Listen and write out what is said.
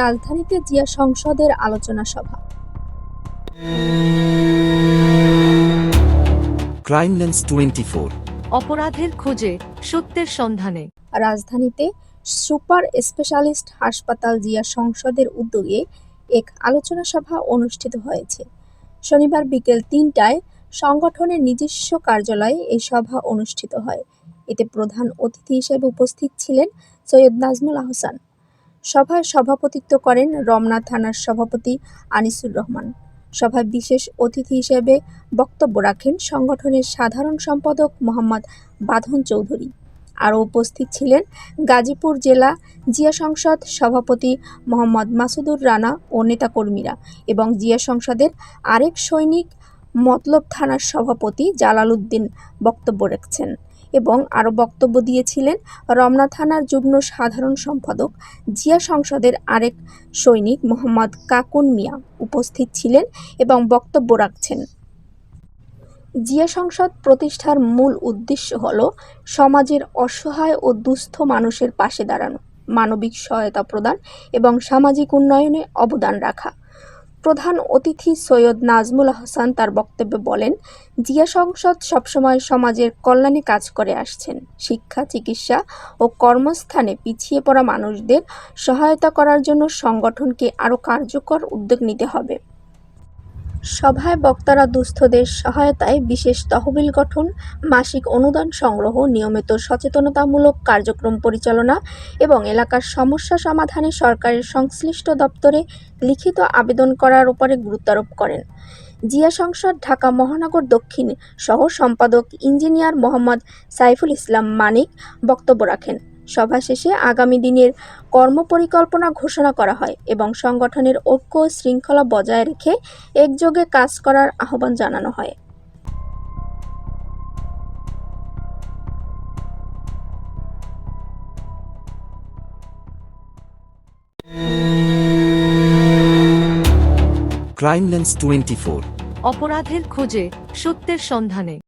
রাজধানীতে জিয়া সংসদের আলোচনা সভা। ক্রাইম লেন্স টোয়েন্টি ফোর অপরাধের খোঁজে সত্যের সন্ধানে। রাজধানীতে সুপার স্পেশালিস্ট হাসপাতাল জিয়া সংসদের উদ্যোগে এক আলোচনা সভা অনুষ্ঠিত হয়েছে। শনিবার বিকেল তিনটায় সংগঠনের নিজস্ব কার্যালয়ে এই সভা অনুষ্ঠিত হয়। এতে প্রধান অতিথি হিসেবে উপস্থিত ছিলেন সৈয়দ নাজমুল আহসান। সভায় সভাপতিত্ব করেন রমনা থানার সভাপতি আনিসুর রহমান। সভায় বিশেষ অতিথি হিসেবে বক্তব্য রাখেন সংগঠনের সাধারণ সম্পাদক মোহাম্মদ বাঁধন চৌধুরী। আরও উপস্থিত ছিলেন গাজীপুর জেলা জিয়া সংসদ সভাপতি মোহাম্মদ মাসুদুর রানা ও নেতাকর্মীরা এবং জিয়া সংসদের আরেক সৈনিক মতলব থানার সভাপতি জালাল উদ্দিন বক্তব্য রাখছেন। এবং আরও বক্তব্য দিয়েছিলেন রমনা থানার যুগ্ম সাধারণ সম্পাদক, জিয়া সংসদের আরেক সৈনিক মোহাম্মদ কাকুন মিয়া উপস্থিত ছিলেন এবং বক্তব্য রাখছেন। জিয়া সংসদ প্রতিষ্ঠার মূল উদ্দেশ্য হল সমাজের অসহায় ও দুস্থ মানুষের পাশে দাঁড়ানো, মানবিক সহায়তা প্রদান এবং সামাজিক উন্নয়নে অবদান রাখা। প্রধান অতিথি সৈয়দ নাজমুল হাসান তার বক্তব্যে বলেন, জিয়া সংসদ সবসময় সমাজের কল্যাণে কাজ করে আসছেন। শিক্ষা, চিকিৎসা ও কর্মস্থানে পিছিয়ে পড়া মানুষদের সহায়তা করার জন্য সংগঠনকে আরও কার্যকর উদ্যোগ নিতে হবে। সভায় বক্তারা দুস্থদের সহায়তায় বিশেষ তহবিল গঠন, মাসিক অনুদান সংগ্রহ, নিয়মিত সচেতনতামূলক কার্যক্রম পরিচালনা এবং এলাকার সমস্যা সমাধানে সরকারের সংশ্লিষ্ট দপ্তরে লিখিত আবেদন করার উপরে গুরুত্বারোপ করেন। জিয়া সংসদ, ঢাকা মহানগর দক্ষিণ সহ সম্পাদক ইঞ্জিনিয়ার মোহাম্মদ সাইফুল ইসলাম মানিক বক্তব্য রাখেন। সভা শেষে আগামী দিনের কর্মপরিকল্পনা ঘোষণা করা হয় এবং সংগঠনের ঐক্য শৃঙ্খলা বজায় রেখে একযোগে কাজ করার আহ্বান জানানো হয়। ক্রাইম লেন্স টোয়েন্টি অপরাধের খোঁজে সত্যের সন্ধানে।